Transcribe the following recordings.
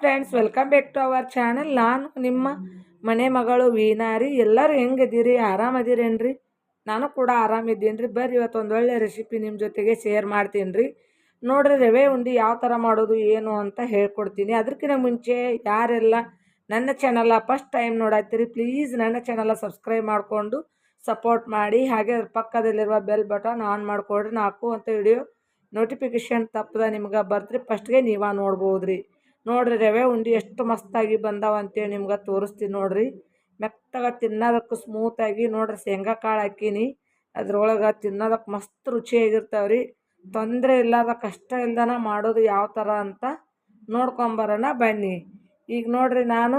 Friends welcome back to our channel ನಾನು, ನಿಮ್ಮ ಮನೆ ಮಗಳು ವೀನಾರಿ ಎಲ್ಲರೂ ಹೆಂಗಿದ್ದೀರಿ ಆರಾಮದಿರೇನ್ರಿ ನಾನು ಕೂಡ ಆರಾಮಿದ್ದೀನಿ ರೀ ಬರ್ರಿ, ಇವತ್ತು ಒಂದು ಒಳ್ಳೆ ರೆಸಿಪಿ ನಿಮ್ಮ ಜೊತೆಗೆ ಶೇರ್ ಮಾಡ್ತೀನಿ ರೀ ನೋಡಿರಿ, ರವೆ ಉಂಡೆ ಯಾವ ಥರ ಮಾಡೋದು, ಏನು ಅಂತ ಹೇಳ್ಕೊಡ್ತೀನಿ. ಅದಕ್ಕಿಂತ ಮುಂಚೆ ಯಾರೆಲ್ಲ ನನ್ನ ಚಾನಲ ಫಸ್ಟ್ ಟೈಮ್ ನೋಡತ್ತೀರಿ ಪ್ಲೀಸ್ ನನ್ನ ಚಾನಲ ಸಬ್ಸ್ಕ್ರೈಬ್ ಮಾಡಿಕೊಂಡು ಸಪೋರ್ಟ್ ಮಾಡಿ. ಹಾಗೆ ಅದ್ರ ಪಕ್ಕದಲ್ಲಿರುವ ಬೆಲ್ ಬಟನ್ ಆನ್ ಮಾಡಿಕೊಡ್ರಿ. ನಾ ಅಂತ ವಿಡಿಯೋ ನೋಟಿಫಿಕೇಷನ್ ತಪ್ಪದ ನಿಮ್ಗೆ ಬರ್ತ್ರಿ. ಫಸ್ಟ್ಗೆ ನೀವೇ ನೋಡ್ಬೋದು ರೀ ನೋಡ್ರಿ ರವೆ ಉಂಡೆ ಎಷ್ಟು ಮಸ್ತಾಗಿ ಬಂದಾವ ಅಂತೇಳಿ ನಿಮ್ಗೆ ತೋರಿಸ್ತೀನಿ ನೋಡ್ರಿ. ಮೆತ್ತಗ ತಿನ್ನೋದಕ್ಕೆ ಸ್ಮೂತಾಗಿ ನೋಡ್ರಿ ಶೇಂಗಾ ಕಾಳು ಹಾಕೀನಿ. ಅದ್ರೊಳಗೆ ತಿನ್ನೋದಕ್ಕೆ ಮಸ್ತ್ ರುಚಿಯಾಗಿರ್ತಾವೆ ರೀ ತೊಂದರೆ ಇಲ್ಲದ ಕಷ್ಟ ಇಲ್ದನ ಮಾಡೋದು ಯಾವ ಥರ ಅಂತ ನೋಡ್ಕೊಂಬರೋಣ ಬನ್ನಿ. ಈಗ ನೋಡ್ರಿ ನಾನು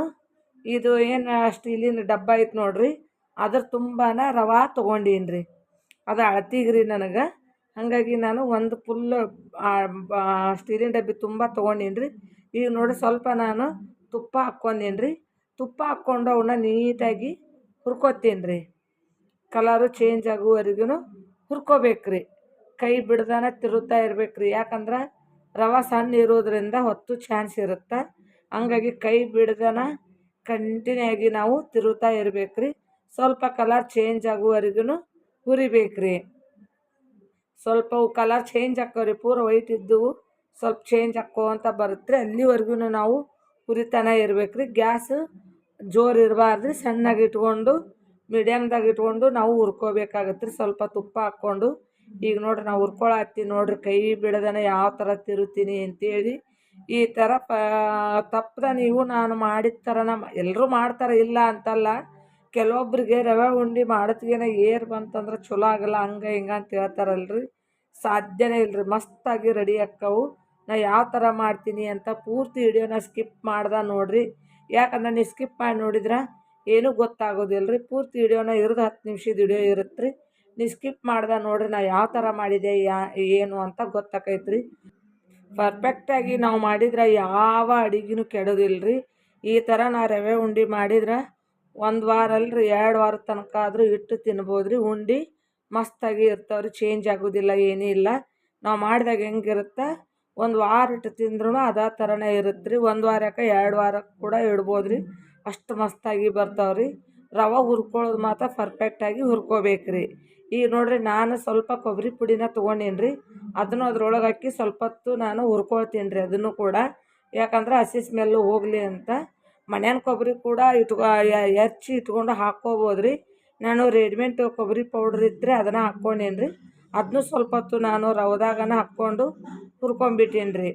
ಇದು ಏನು ಇಲ್ಲಿನ ಡಬ್ಬ ಐತೆ ನೋಡ್ರಿ. ಅದ್ರ ತುಂಬಾ ರವಾ ತೊಗೊಂಡೀನಿ ರೀ ಅದು ಅಳತಿಗೆ ನನಗೆ. ಹಾಗಾಗಿ ನಾನು ಒಂದು ಫುಲ್ ಸ್ಟೀಲಿನ ಡಬ್ಬಿ ತುಂಬ ತೊಗೊಂಡೀನಿ ರೀ ಈಗ ನೋಡಿ ಸ್ವಲ್ಪ ನಾನು ತುಪ್ಪ ಹಾಕ್ಕೊಂಡೀನಿ ರೀ ತುಪ್ಪ ಹಾಕ್ಕೊಂಡು ಅವನ್ನ ನೀಟಾಗಿ ಹುರ್ಕೊತೀನಿ ರೀ ಕಲರು ಚೇಂಜ್ ಆಗುವವರೆಗೂ ಹುರ್ಕೋಬೇಕು ರೀ ಕೈ ಬಿಡ್ದಾನ ತಿರುತ್ತಾ ಇರ್ಬೇಕು ರೀ ಯಾಕಂದ್ರೆ ರವೆ ಸಣ್ಣ ಇರೋದ್ರಿಂದ ಹೊತ್ತು ಚಾನ್ಸ್ ಇರುತ್ತೆ? ಹಂಗಾಗಿ ಕೈ ಬಿಡ್ದಾನ ಕಂಟಿನ್ಯೂ ಆಗಿ ನಾವು ತಿರುತ್ತಾ ಇರ್ಬೇಕು ರೀ ಸ್ವಲ್ಪ ಕಲರ್ ಚೇಂಜ್ ಆಗುವವರೆಗೂ ಹುರಿಬೇಕು ರೀ ಸ್ವಲ್ಪವು ಕಲರ್ ಚೇಂಜ್ ಆಕ್ಕವ್ರಿ ಪೂರ ವೈಟ್ ಇದ್ದವು. ಸ್ವಲ್ಪ ಚೇಂಜ್ ಆಕ್ಕೋ ಅಂತ ಬರುತ್ತೆ ಅಲ್ಲಿವರೆಗೂ ನಾವು ಹುರಿತಾನೆ ಇರ್ಬೇಕು ರೀ ಗ್ಯಾಸ್ ಜೋರು ಇರಬಾರ್ದು, ಸಣ್ಣಗೆ ಇಟ್ಕೊಂಡು ಮೀಡಿಯಮ್ದಾಗ ಇಟ್ಕೊಂಡು ನಾವು ಹುರ್ಕೋಬೇಕಾಗತ್ತೆ ರೀ. ಸ್ವಲ್ಪ ತುಪ್ಪ ಹಾಕ್ಕೊಂಡು, ಈಗ ನೋಡ್ರಿ ನಾವು ಉರ್ಕೊಳತ್ತೀವಿ ನೋಡ್ರಿ, ಕೈ ಬಿಡದನ ಯಾವ ಥರ ತಿರುತ್ತೀನಿ ಅಂತೇಳಿ ಈ ಥರ ಪ ತಪ್ಪದ ನೀವು ನಾನು ಮಾಡಿದ ಥರನ ಎಲ್ಲರೂ ಮಾಡ್ತಾರೆ ಇಲ್ಲ ಅಂತಲ್ಲ, ಕೆಲವೊಬ್ರಿಗೆ ರವೆ ಉಂಡೆ ಮಾಡತ್ಗೇನ ಏರ್ ಬಂತಂದ್ರೆ ಚಲೋ ಆಗಲ್ಲ, ಹಂಗೆ ಹಿಂಗೆ ಅಂತ ಹೇಳ್ತಾರಲ್ರಿ. ಸಾಧ್ಯನೇ ಇಲ್ಲರಿ ಮಸ್ತಾಗಿ ರೆಡಿ ಆಕ್ಕವು ನಾ ಯಾವ ಥರ ಮಾಡ್ತೀನಿ ಅಂತ ಪೂರ್ತಿ ವಿಡಿಯೋನ ಸ್ಕಿಪ್ ಮಾಡ್ದೆ ನೋಡಿರಿ. ಯಾಕಂದ್ರೆ ನೀವು ಸ್ಕಿಪ್ ಮಾಡಿ ನೋಡಿದ್ರೆ ಏನೂ ಗೊತ್ತಾಗೋದಿಲ್ಲ ರೀ ಪೂರ್ತಿ ವಿಡಿಯೋನ ಇರೋದು ಹತ್ತು ನಿಮಿಷದ ವಿಡಿಯೋ ಇರುತ್ತೆ ರೀ ನೀವು ಸ್ಕಿಪ್ ಮಾಡ್ದೆ ನೋಡಿರಿ ನಾ ಯಾವ ಥರ ಮಾಡಿದೆ, ಯಾ, ಏನು ಅಂತ ಗೊತ್ತಾಕೈತೆ ರೀ ಪರ್ಫೆಕ್ಟಾಗಿ ನಾವು ಮಾಡಿದ್ರೆ ಯಾವ ಅಡಿಗೆನೂ ಕೆಡೋದಿಲ್ಲ ರೀ ಈ ಥರ ನಾ ರವೆ ಉಂಡೆ ಮಾಡಿದ್ರೆ ಒಂದು ವಾರ ಅಲ್ರಿ ಎರಡು ವಾರ ತನಕ ಆದರೂ ಇಟ್ಟು ತಿನ್ಬೋದು ರೀ ಉಂಡೆ ಮಸ್ತಾಗಿ ಇರ್ತಾವ್ರಿ ಚೇಂಜ್ ಆಗೋದಿಲ್ಲ ಏನೂ ಇಲ್ಲ ನಾವು ಮಾಡಿದಾಗ ಹೆಂಗಿರುತ್ತೆ? ಒಂದು ವಾರ ಇಟ್ಟು ತಿಂದ್ರೂ ಅದೇ ಥರನೇ ಇರುತ್ತೆ ರೀ ಒಂದು ವಾರಕ್ಕೆ ಎರಡು ವಾರಕ್ಕೆ ಕೂಡ ಇಡ್ಬೋದು ರೀ ಅಷ್ಟು ಮಸ್ತಾಗಿ ಬರ್ತಾವೆ ರೀ ರವೆ ಹುರ್ಕೊಳ್ಳೋದು ಮಾತ್ರ ಪರ್ಫೆಕ್ಟಾಗಿ ಹುರ್ಕೋಬೇಕು ರೀ ಈಗ ನೋಡಿರಿ ನಾನು ಸ್ವಲ್ಪ ಕೊಬ್ಬರಿ ಪುಡಿನ ತೊಗೊಂಡೀನಿ ರೀ ಅದನ್ನು ಅದ್ರೊಳಗೆ ಹಾಕಿ ಸ್ವಲ್ಪ ಹೊತ್ತು ನಾನು ಹುರ್ಕೊಳ್ತೀನಿ ರೀ ಅದನ್ನು ಕೂಡ. ಯಾಕಂದ್ರೆ ಹಸಿ ಸ್ಮೆಲ್ಲು ಹೋಗಲಿ ಅಂತ. ಮನೆಯ ಕೊಬ್ಬರಿ ಕೂಡ ಇಟ್ಕೊ ಹೆಚ್ಚಿ ಇಟ್ಕೊಂಡು ಹಾಕ್ಕೋಬೋದು ರೀ ನಾನು ರೆಡಿಮೆಂಟ್ ಕೊಬ್ಬರಿ ಪೌಡ್ರ್ ಇದ್ದರೆ ಅದನ್ನು ಹಾಕ್ಕೊಂಡೇನು ರೀ ಅದನ್ನೂ ಸ್ವಲ್ಪ ಹೊತ್ತು ನಾನು ರವದಾಗನ ಹಾಕ್ಕೊಂಡು ಹುರ್ಕೊಂಬಿಟ್ಟೀನಿ ರೀ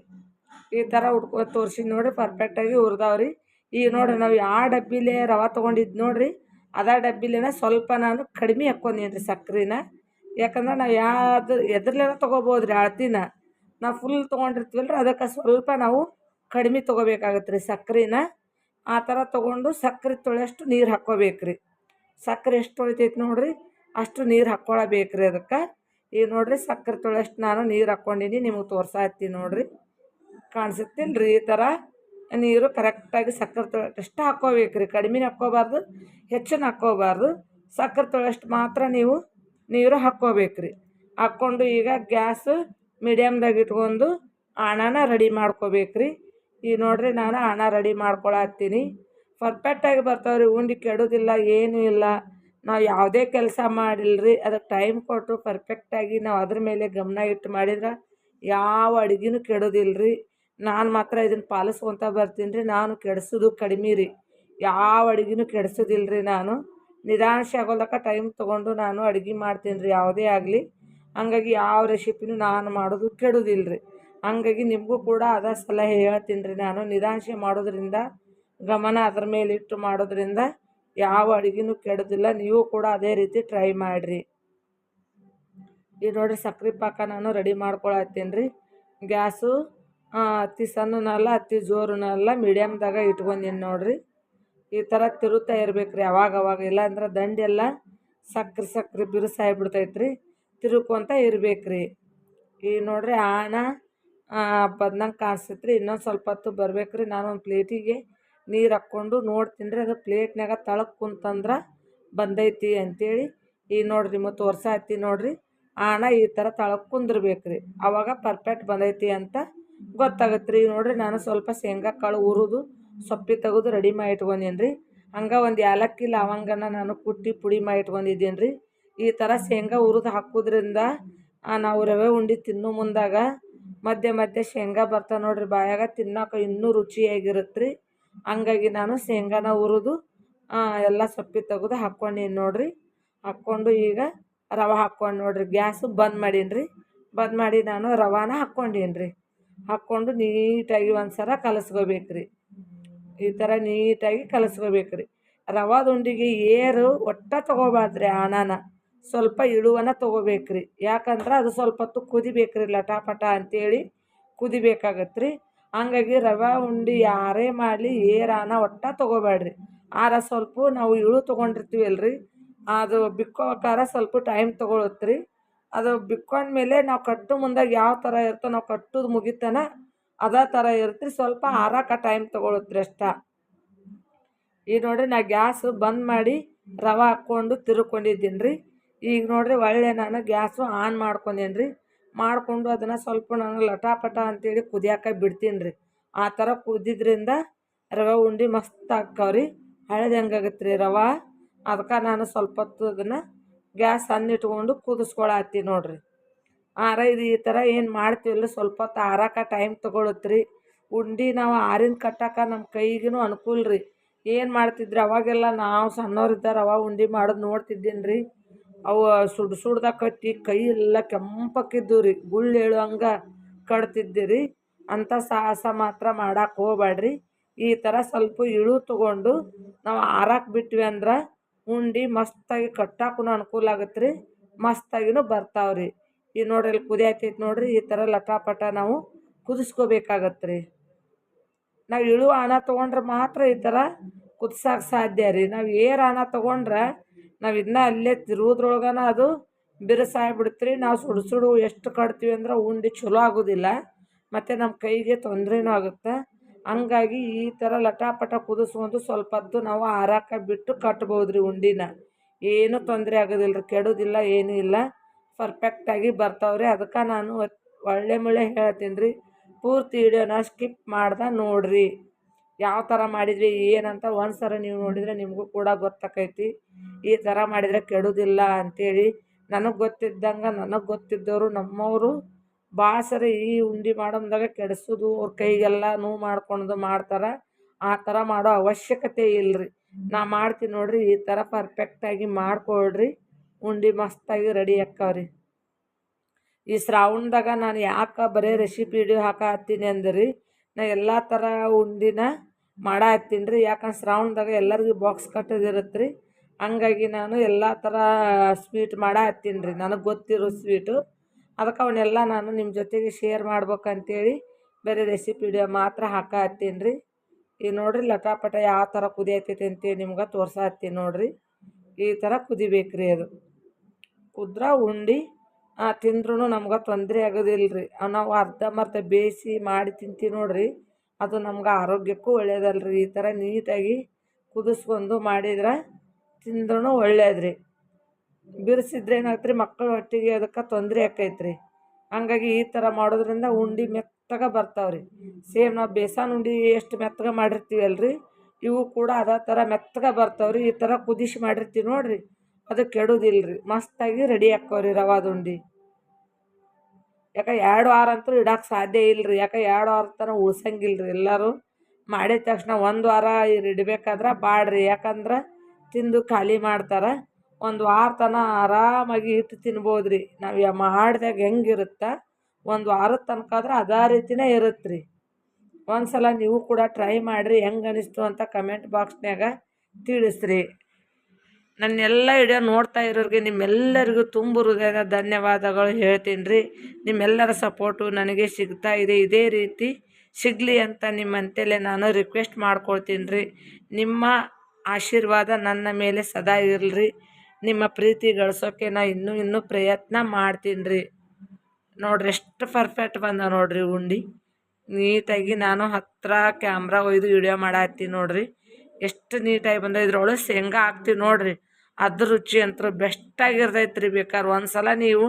ಈ ಥರ ಹುಡ್ಕೊ ತೋರಿಸಿ ನೋಡಿ ಪರ್ಫೆಕ್ಟಾಗಿ ಹುರಿದವ್ರಿ. ಈಗ ನೋಡಿರಿ ನಾವು ಯಾವ ಡಬ್ಬಿಲೇ ರವೆ ತೊಗೊಂಡಿದ್ದು ನೋಡಿರಿ, ಅದ ಡಬ್ಬಿಲೇನ ಸ್ವಲ್ಪ ನಾನು ಕಡಿಮೆ ಹಾಕ್ಕೊಂಡೀನಿ ರೀ ಸಕ್ಕರೆನ ಯಾಕಂದ್ರೆ ನಾವು ಯಾವ್ದು ಎದ್ರಲ್ಲೇನ ತೊಗೋಬೋದು ರೀ ಅಳತಿನ ನಾವು ಫುಲ್ ತೊಗೊಂಡಿರ್ತೀವಲ್ಲ ರೀ ಅದಕ್ಕೆ ಸ್ವಲ್ಪ ನಾವು ಕಡಿಮೆ ತೊಗೋಬೇಕಾಗತ್ತೆ ರೀ ಸಕ್ಕರೆನ ಆ ಥರ ತೊಗೊಂಡು ಸಕ್ಕರೆ ತೊಳೆಯಷ್ಟು ನೀರು ಹಾಕ್ಕೋಬೇಕು ರೀ ಸಕ್ಕರೆ ಎಷ್ಟು ತೊಳಿತೈತೆ ನೋಡಿರಿ, ಅಷ್ಟು ನೀರು ಹಾಕ್ಕೊಳಬೇಕು ರೀ ಅದಕ್ಕೆ. ಈಗ ನೋಡಿರಿ ಸಕ್ಕರೆ ತೊಳೆಯಷ್ಟು ನಾನು ನೀರು ಹಾಕ್ಕೊಂಡೀನಿ, ನಿಮಗೆ ತೋರ್ಸಾತ್ತೀನಿ ನೋಡಿರಿ. ಕಾಣಿಸುತ್ತಿಲ್ಲ ರೀ ಈ ಥರ ನೀರು ಕರೆಕ್ಟಾಗಿ ಸಕ್ಕರೆ ತೊಳೆಯಷ್ಟು ಹಾಕ್ಕೋಬೇಕು ರೀ ಕಡಿಮೆ ಹಾಕ್ಕೋಬಾರ್ದು, ಹೆಚ್ಚಿನ ಹಾಕ್ಕೋಬಾರ್ದು. ಸಕ್ಕರೆ ತೊಳೆಯಷ್ಟು ಮಾತ್ರ ನೀವು ನೀರು ಹಾಕ್ಕೋಬೇಕು ರೀ ಹಾಕ್ಕೊಂಡು ಈಗ ಗ್ಯಾಸ್ ಮೀಡಿಯಮ್ದಾಗ ಇಟ್ಕೊಂಡು ಹಣನ ರೆಡಿ ಮಾಡ್ಕೋಬೇಕು ರೀ ಈಗ ನೋಡಿರಿ ನಾನು ಹಣ ರೆಡಿ ಮಾಡ್ಕೊಳತ್ತೀನಿ. ಪರ್ಫೆಕ್ಟಾಗಿ ಬರ್ತಾವ್ರಿ, ಉಂಡೆ ಕೆಡೋದಿಲ್ಲ, ಏನೂ ಇಲ್ಲ. ನಾವು ಯಾವುದೇ ಕೆಲಸ ಮಾಡಿಲ್ಲ ರೀ ಅದಕ್ಕೆ ಟೈಮ್ ಕೊಟ್ಟು ಪರ್ಫೆಕ್ಟಾಗಿ ನಾವು ಅದ್ರ ಮೇಲೆ ಗಮನ ಇಟ್ಟು ಮಾಡಿದ್ರೆ ಯಾವ ಅಡುಗೆನೂ ಕೆಡೋದಿಲ್ಲ ರೀ ನಾನು ಮಾತ್ರ ಇದನ್ನು ಪಾಲಿಸ್ಕೊತ ಬರ್ತೀನಿ ರೀ ನಾನು ಕೆಡಿಸೋದು ಕಡಿಮೆ ರೀ. ಯಾವ ಅಡುಗೆನೂ ಕೆಡಿಸೋದಿಲ್ಲ ರೀ ನಾನು ನಿಧಾನಶ ಆಗೋಲ್ಲಕ ಟೈಮ್ ತೊಗೊಂಡು ನಾನು ಅಡುಗೆ ಮಾಡ್ತೀನಿ ರೀ ಯಾವುದೇ ಆಗಲಿ. ಹಂಗಾಗಿ ಯಾವ ರೆಸಿಪಿನೂ ನಾನು ಮಾಡೋದು ಕೆಡೋದಿಲ್ಲ ರೀ ಹಂಗಾಗಿ ನಿಮಗೂ ಕೂಡ ಅದೇ ಸಲಹೆ ಹೇಳ್ತೀನಿ ರೀ ನಾನು ನಿಧಾನಿಸಿ ಮಾಡೋದ್ರಿಂದ, ಗಮನ ಅದ್ರ ಮೇಲೆ ಇಟ್ಟು ಮಾಡೋದ್ರಿಂದ ಯಾವ ಅಡುಗೆನೂ ಕೆಡೋದಿಲ್ಲ. ನೀವು ಕೂಡ ಅದೇ ರೀತಿ ಟ್ರೈ ಮಾಡಿರಿ. ಈಗ ನೋಡಿರಿ ಸಕ್ರೆ ಪಾಕ ನಾನು ರೆಡಿ ಮಾಡ್ಕೊಳತ್ತೀನಿ ರೀ ಗ್ಯಾಸು ಅತಿ ಸಣ್ಣನಲ್ಲ ಅತಿ ಜೋರನಲ್ಲ ಮೀಡಿಯಮ್ದಾಗ ಇಟ್ಕೊಂಡೀನಿ ನೋಡಿರಿ. ಈ ಥರ ತಿರುತ್ತಾ ಇರ್ಬೇಕು ರೀ ಅವಾಗ ಅವಾಗ. ಇಲ್ಲಾಂದ್ರೆ ದಂಡೆಲ್ಲ ಸಕ್ರೆ ಸಕ್ರೆ ಬಿರುಸಾಗ್ಬಿಡ್ತೈತೆ ರೀ ತಿರುಕೊಂತ ಇರ್ಬೇಕು ರೀ ಈಗ ನೋಡಿರಿ ಆಣ ಬದ್ನಂಗೆ ಕಾಣಿಸ್ತೈತೆ ಇನ್ನೊಂದು ಸ್ವಲ್ಪ ಹೊತ್ತು ಬರ್ಬೇಕು ರೀ ನಾನು ಒಂದು ಪ್ಲೇಟಿಗೆ ನೀರು ಹಾಕ್ಕೊಂಡು ನೋಡ್ತೀನಿ ರೀ ಅದು ಪ್ಲೇಟ್ನಾಗ ತಳಕ್ಕೆ ಕುಂತಂದ್ರೆ ಬಂದೈತಿ ಅಂಥೇಳಿ ಈ ನೋಡಿರಿ ವರ್ಷ ಆಯ್ತು ನೋಡಿರಿ. ಆಣ ಈ ಥರ ತಳಕ್ಕೆ ಕುಂದಿರ್ಬೇಕು ರೀ ಆವಾಗ ಪರ್ಫೆಕ್ಟ್ ಬಂದೈತಿ ಅಂತ ಗೊತ್ತಾಗತ್ತೆ ರೀ ನೋಡಿರಿ ನಾನು ಸ್ವಲ್ಪ ಶೇಂಗಾ ಕಾಳು ಉರಿದು ಸೊಪ್ಪಿ ತೆಗೆದು ರೆಡಿ ಮಾಡಿ ಇಟ್ಕೊಂಡೀನಿ ರೀ ಹಂಗೆ ಒಂದು ಏಲಕ್ಕಿ ಲವಂಗನ ನಾನು ಕುಟ್ಟಿ ಪುಡಿ ಮಾಡಿ ಇಟ್ಕೊಂಡಿದ್ದೀನಿ ರೀ ಈ ಥರ ಶೇಂಗಾ ಉರಿದು ಹಾಕೋದ್ರಿಂದ ನಾವು ರವೆ ಉಂಡೆ ತಿನ್ನು ಮುಂದಾಗ ಮಧ್ಯೆ ಮಧ್ಯೆ ಶೇಂಗಾ ಬರ್ತಾವೆ ನೋಡ್ರಿ ಬಾಯಾಗ ತಿನ್ನೋಕೆ ಇನ್ನೂ ರುಚಿಯಾಗಿರುತ್ತೆ ರೀ ಹಂಗಾಗಿ ನಾನು ಶೇಂಗಾನ ಹುರಿದು ಎಲ್ಲ ಸೊಪ್ಪಿ ತೆಗೆದು ಹಾಕ್ಕೊಂಡೀನಿ ನೋಡ್ರಿ. ಹಾಕ್ಕೊಂಡು ಈಗ ರವೆ ಹಾಕ್ಕೊಂಡು ನೋಡ್ರಿ. ಗ್ಯಾಸು ಬಂದ್ ಮಾಡೀನಿ ರೀ ಬಂದ್ ಮಾಡಿ ನಾನು ರವಾನ ಹಾಕ್ಕೊಂಡೀನಿ ರೀ ಹಾಕ್ಕೊಂಡು ನೀಟಾಗಿ ಒಂದು ಸಲ ಕಲಸ್ಕೋಬೇಕು ರೀ ಈ ಥರ ನೀಟಾಗಿ ಕಲಸ್ಕೋಬೇಕು ರೀ ರವಾ ಉಂಡೆಗೆ ಏರು ಒಟ್ಟ ತೊಗೋಬಾರ್ದ್ರಿ ಹಣನ ಸ್ವಲ್ಪ ಇಳುವನ ತೊಗೋಬೇಕು ರೀ ಯಾಕಂದ್ರೆ ಅದು ಸ್ವಲ್ಪ ಹೊತ್ತು ಕುದಿಬೇಕು ರೀ ಲಟಾಪಟ ಅಂತೇಳಿ ಕುದಿಬೇಕಾಗತ್ತೆ ರೀ ಹಂಗಾಗಿ ರವೆ, ಉಂಡೆ ಯಾರೇ ಮಾಡಲಿ ಏರಾನ ಒಟ್ಟು ತೊಗೋಬೇಡ್ರಿ. ಆರ ಸ್ವಲ್ಪ ನಾವು ಇಳು ತೊಗೊಂಡಿರ್ತೀವಿ ಅಲ್ರಿ ಅದು ಬಿಕ್ಕೋಕಾರ ಸ್ವಲ್ಪ ಟೈಮ್ ತೊಗೊಳತ್ತೆ ರೀ ಅದು ಬಿಕ್ಕೊಂಡ್ಮೇಲೆ ನಾವು ಕಟ್ಟು ಮುಂದಾಗ ಯಾವ ಥರ ಇರ್ತೋ ನಾವು ಕಟ್ಟೋದು ಮುಗಿತನ ಅದೇ ಥರ ಇರ್ತೀರಿ. ಸ್ವಲ್ಪ ಆರಾಕ ಟೈಮ್ ತೊಗೊಳತ್ರಿ ಅಷ್ಟ. ಈಗ ನೋಡ್ರಿ ನಾ ಗ್ಯಾಸು ಬಂದ್ ಮಾಡಿ ರವೆ ಹಾಕ್ಕೊಂಡು ತಿರ್ಕೊಂಡಿದ್ದೀನಿ ರೀ ಈಗ ನೋಡ್ರಿ ಒಳ್ಳೆ ನಾನು ಗ್ಯಾಸು ಆನ್ ಮಾಡ್ಕೊಂಡೇನಿ ಮಾಡಿಕೊಂಡು ಅದನ್ನು ಸ್ವಲ್ಪ ನಾನು ಲಟಾಪಟ ಅಂತೇಳಿ ಕುದಿಯಾಕ ಬಿಡ್ತೀನಿ ರೀ ಆ ಥರ ಕುದಿದ್ರಿಂದ ರವೆ ಉಂಡೆ ಮಸ್ತ್ ಆಕ್ಕಾವ್ರಿ ಹಳದಿ ಹೆಂಗಾಗತ್ತೆ ರೀ ರವೆ? ಅದಕ್ಕೆ ನಾನು ಸ್ವಲ್ಪ ಹೊತ್ತು ಅದನ್ನು ಗ್ಯಾಸ್ ಸಣ್ಣ ಇಟ್ಕೊಂಡು ಕುದಿಸ್ಕೊಳತ್ತೀನಿ ನೋಡ್ರಿ. ಆರ ಇದು ಈ ಥರ ಏನು ಮಾಡ್ತೀವಲ್ಲ ಸ್ವಲ್ಪ ಹೊತ್ತು ಆರಾಕ ಟೈಮ್ ತೊಗೊಳತ್ತೆ ರೀ ಉಂಡೆ ನಾವು ಆರಿನ ಕಟ್ಟಕ್ಕೆ ನಮ್ಮ ಕೈಗೂ ಅನುಕೂಲ ರೀ ಏನು ಮಾಡ್ತಿದ್ರಿ, ಅವಾಗೆಲ್ಲ ನಾವು ಸಣ್ಣವ್ರಿದ್ದ ರವೆ ಉಂಡೆ ಮಾಡೋದು ನೋಡ್ತಿದ್ದೀನಿ ರೀ ಅವು ಸುಡ್ ಸುಡ್ದಾಗ ಕಟ್ಟಿ ಕೈ ಎಲ್ಲ ಕೆಂಪಕ್ಕಿದ್ದು ರೀ ಗುಳ್ಳು ಹೇಳುವಂಗೆ ಕಟ್ತಿದ್ದೆ ಅಂತ ಸಾಹಸ ಮಾತ್ರ ಮಾಡಕ್ಕೆ ಹೋಗ್ಬೇಡ್ರಿ ಈ ಥರ ಸ್ವಲ್ಪ ಇಳು ತಗೊಂಡು ನಾವು ಆರಾಕ್ ಬಿಟ್ವಿ ಅಂದ್ರೆ ಉಂಡಿ ಮಸ್ತಾಗಿ ಕಟ್ಟಾಕೂ ಅನುಕೂಲ ಆಗುತ್ತೆ ರೀ ಮಸ್ತಾಗಿನೂ ಬರ್ತಾವ್ರಿ. ಈ ನೋಡ್ರಿ ಇಲ್ಲಿ ಕುದಿಯತೈತಿ ನೋಡ್ರಿ. ಈ ಥರ ಲಟಾಪಟ ನಾವು ಕುದಿಸ್ಕೋಬೇಕಾಗತ್ತೆ ರೀ ನಾವು ಇಳು ಆನ ತೊಗೊಂಡ್ರೆ ಮಾತ್ರ ಈ ಥರ ಕುದ್ಸಕ್ಕೆ ಸಾಧ್ಯ ರೀ. ನಾವು ಏರ್ ಹಣ ತೊಗೊಂಡ್ರೆ ನಾವು ಇದನ್ನ ಅಲ್ಲೇ ತಿರುವುದ್ರೊಳಗನ ಅದು ಬಿರುಸಾಗ್ಬಿಡುತ್ತೆ ರೀ ನಾವು ಸುಡು ಸುಡು ಎಷ್ಟು ಕಟ್ತೀವಿ ಅಂದ್ರೆ ಉಂಡೆ ಚಲೋ ಆಗೋದಿಲ್ಲ. ಮತ್ತು ನಮ್ಮ ಕೈಗೆ ತೊಂದರೆನೂ ಆಗುತ್ತೆ. ಹಂಗಾಗಿ ಈ ಥರ ಲಟಾಪಟ ಕುದಿಸ್ಕೊಂಡು ಸ್ವಲ್ಪ ಹೊತ್ತು ನಾವು ಆರಾಕ ಬಿಟ್ಟು ಕಟ್ಬೋದು ಉಂಡೆನ. ಏನೂ ತೊಂದರೆ ಆಗೋದಿಲ್ಲ ರೀ ಕೆಡೋದಿಲ್ಲ, ಏನೂ ಇಲ್ಲ. ಪರ್ಫೆಕ್ಟಾಗಿ ಬರ್ತಾವೆ ರೀ ಅದಕ್ಕೆ ನಾನು ಒಳ್ಳೆ ಮುಳ್ಳೆ ಹೇಳ್ತೀನಿ ರೀ ಪೂರ್ತಿ ವಿಡಿಯೋನ ಸ್ಕಿಪ್ ಮಾಡ್ದೆ ನೋಡಿರಿ. ಯಾವ ಥರ ಮಾಡಿದ್ವಿ, ಏನಂತ ಒಂದು ನೀವು ನೋಡಿದರೆ ನಿಮಗೂ ಕೂಡ ಗೊತ್ತಾಕೈತಿ. ಈ ಥರ ಮಾಡಿದರೆ ಕೆಡೋದಿಲ್ಲ ಅಂಥೇಳಿ ನನಗೆ ಗೊತ್ತಿದ್ದಂಗೆ ನನಗೆ ಗೊತ್ತಿದ್ದವರು ನಮ್ಮವರು ಭಾಳ ಸರಿ ಈ ಉಂಡೆ ಮಾಡೋಮ್ದಾಗ ಕೆಡಿಸೋದು, ಅವ್ರ ಕೈಗೆಲ್ಲ ನೋವು ಮಾಡ್ಕೊಂಡು ಮಾಡ್ತಾರೆ. ಆ ಥರ ಮಾಡೋ ಅವಶ್ಯಕತೆ ಇಲ್ಲ ರೀ ನಾ ಮಾಡ್ತೀನಿ ನೋಡಿರಿ, ಈ ಥರ ಪರ್ಫೆಕ್ಟಾಗಿ ಮಾಡಿಕೊಳ್ರಿ. ಉಂಡೆ ಮಸ್ತಾಗಿ ರೆಡಿ ಹಾಕವ್ರಿ ಈ ಶ್ರಾವಣದಾಗ ನಾನು ಯಾಕೆ ಬರೀ ರೆಸಿಪಿ ವಿಡಿಯೋ ಹಾಕತ್ತೀನಿ ಅಂದ್ರಿ, ನಾ ಎಲ್ಲ ಥರ ಉಂಡಿನ ಮಾಡತ್ತೀನಿ ರೀ ಯಾಕಂದ್ರೆ ಶ್ರಾವಣದಾಗ ಎಲ್ಲರಿಗೂ ಬಾಕ್ಸ್ ಕಟ್ಟೋದಿರುತ್ತೆ ರೀ ಹಂಗಾಗಿ ನಾನು ಎಲ್ಲ ಥರ ಸ್ವೀಟ್ ಮಾಡತ್ತೀನಿ ರೀ ನನಗೆ ಗೊತ್ತಿರೋ ಸ್ವೀಟು ಅದಕ್ಕೆ ಅವನ್ನೆಲ್ಲ ನಾನು ನಿಮ್ಮ ಜೊತೆಗೆ ಶೇರ್ ಮಾಡ್ಬೇಕಂತೇಳಿ ಬೇರೆ ರೆಸಿಪಿ ವಿಡಿಯೋ ಮಾತ್ರ ಹಾಕತ್ತೀನಿ ರೀ ಈಗ ನೋಡಿರಿ ಲಟಾಪಟ ಯಾವ ಥರ ಕುದಿಯತ್ತೈತೆ ಅಂತೇಳಿ ನಿಮ್ಗೆ ತೋರ್ಸತ್ತೀನಿ ನೋಡಿರಿ. ಈ ಥರ ಕುದಿಬೇಕು ರೀ ಅದು. ಕುದ್ರ, ಉಂಡಿ ತಿಂದ್ರೂ ನಮ್ಗೆ ತೊಂದರೆ ಆಗೋದಿಲ್ಲ ರೀ ನಾವು ಅರ್ಧಂಬರ್ಧ ಬೇಯಿಸಿ ಮಾಡಿ ತಿಂತೀವಿ ನೋಡಿರಿ. ಅದು ನಮ್ಗೆ ಆರೋಗ್ಯಕ್ಕೂ ಒಳ್ಳೇದಲ್ಲ ರೀ ಈ ಥರ ನೀಟಾಗಿ ಕುದಿಸ್ಕೊಂಡು ಮಾಡಿದ್ರೆ ತಿಂದ್ರೂ ಒಳ್ಳೇದು ರೀ ಬಿರ್ಸಿದ್ರೆ ಏನಾಗುತ್ತೆ ರೀ ಮಕ್ಕಳ ಹೊಟ್ಟೆಗೆ ಅದಕ್ಕೆ ತೊಂದರೆ ಆಕೈತೆ ರೀ ಹಂಗಾಗಿ ಈ ಥರ ಮಾಡೋದ್ರಿಂದ ಉಂಡೆ ಮೆತ್ತಗೆ ಬರ್ತಾವೆ ರೀ ಸೇಮ್ ನಾವು ಬೇಸನ್ ಉಂಡೆ ಎಷ್ಟು ಮೆತ್ತಗೆ ಮಾಡಿರ್ತೀವಲ್ಲ ರೀ ಇವು ಕೂಡ ಅದೇ ಥರ ಮೆತ್ತಗೆ ಬರ್ತಾವೆ ರೀ ಈ ಥರ ಕುದಿಸಿ ಮಾಡಿರ್ತೀವಿ ನೋಡಿರಿ, ಅದು ಕೆಡೋದಿಲ್ಲ ರೀ ಮಸ್ತಾಗಿ ರೆಡಿ ಆಕ್ಕವ್ರಿ ರವಾದ ಉಂಡೆ. ಯಾಕೆ ಎರಡು ವಾರ ಅಂತೂ ಇಡೋಕ್ಕೆ ಸಾಧ್ಯ ಇಲ್ಲ ರೀ ಯಾಕೆ ಎರಡು ವಾರ ತನಕ ರೀ ಎಲ್ಲರೂ. ಮಾಡಿದ ತಕ್ಷಣ ಒಂದು ವಾರ ಇಡಬೇಕಾದ್ರೆ ಬಾಡ್ರಿ, ಯಾಕಂದ್ರೆ ತಿಂದು ಖಾಲಿ ಮಾಡ್ತಾರೆ. ಒಂದು ವಾರ ತನಕ ಆರಾಮಾಗಿ ಇಟ್ಟು ತಿನ್ಬೋದು ರೀ ನಾವು ಮಾಡಿದಾಗ ಹೆಂಗಿರುತ್ತೆ? ಒಂದು ವಾರದ ತನಕ ಆದ್ರೆ ಅದೇ ರೀತಿನೇ ಇರುತ್ತೆ ರೀ ಒಂದು ಸಲ ನೀವು ಕೂಡ ಟ್ರೈ ಮಾಡಿರಿ, ಹೆಂಗೆ ಅನಿಸ್ತು ಅಂತ ಕಮೆಂಟ್ ಬಾಕ್ಸ್ನಾಗ ತಿಳಿಸ್ರಿ. ನನ್ನೆಲ್ಲ ವಿಡಿಯೋ ನೋಡ್ತಾ ಇರೋರಿಗೆ ನಿಮ್ಮೆಲ್ಲರಿಗೂ ತುಂಬ ಹೃದಯದ ಧನ್ಯವಾದಗಳು ಹೇಳ್ತೀನಿ ರೀ ನಿಮ್ಮೆಲ್ಲರ ಸಪೋರ್ಟು ನನಗೆ ಸಿಗ್ತಾ ಇದೆ. ಇದೇ ರೀತಿ ಸಿಗಲಿ ಅಂತ ನಿಮ್ಮಂತೆಲೆ ನಾನು ರಿಕ್ವೆಸ್ಟ್ ಮಾಡ್ಕೊಳ್ತೀನಿ ರೀ ನಿಮ್ಮ ಆಶೀರ್ವಾದ ನನ್ನ ಮೇಲೆ ಸದಾ ಇರಲಿ. ನಿಮ್ಮ ಪ್ರೀತಿ ಗಳಿಸೋಕ್ಕೆ ನಾ ಇನ್ನೂ ಇನ್ನೂ ಪ್ರಯತ್ನ ಮಾಡ್ತೀನಿ ರೀ ನೋಡ್ರಿ ಎಷ್ಟು ಪರ್ಫೆಕ್ಟ್ ಬಂದ ನೋಡ್ರಿ ಉಂಡಿ. ನೀಟಾಗಿ ನಾನು ಹತ್ತಿರ ಕ್ಯಾಮ್ರಾ ಒಯ್ದು ವಿಡಿಯೋ ಮಾಡತ್ತೀನಿ ನೋಡ್ರಿ. ಎಷ್ಟು ನೀಟಾಗಿ ಬಂದ. ಇದ್ರೊಳಗೆ ಶೇಂಗಾ ಹಾಕ್ತೀವಿ ನೋಡ್ರಿ. ಅದ್ರ ರುಚಿ ಅಂತೂ ಬೆಸ್ಟಾಗಿರ್ತೈತೆ ರೀ ಬೇಕಾದ್ರೆ ಒಂದು ಸಲ ನೀವು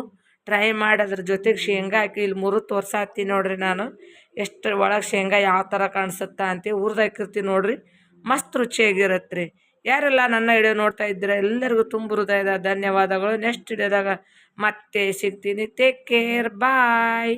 ಟ್ರೈ ಮಾಡಿ ಅದ್ರ ಜೊತೆಗೆ ಶೇಂಗಾ ಹಾಕಿ ಇಲ್ಲಿ ಮುರು ತೋರ್ಸಾತ್ತೀನಿ ನೋಡ್ರಿ ನಾನು. ಎಷ್ಟು ಒಳಗೆ ಶೇಂಗಾ ಯಾವ ಥರ ಕಾಣಿಸುತ್ತಾ ಅಂತ ಹುರ್ದು ಹಾಕಿರ್ತೀನಿ ನೋಡ್ರಿ. ಮಸ್ತ್ ರುಚಿಯಾಗಿರತ್ತೆ ರೀ ಯಾರೆಲ್ಲ ನನ್ನ ವಿಡಿಯೋ ನೋಡ್ತಾ ಇದ್ದೀರ, ಎಲ್ಲರಿಗೂ ತುಂಬ ಹೃದಯದ ಧನ್ಯವಾದಗಳು. ನೆಕ್ಸ್ಟ್ ವಿಡಿಯೋದಾಗ ಮತ್ತೆ ಸಿಗ್ತೀನಿ. Take care bye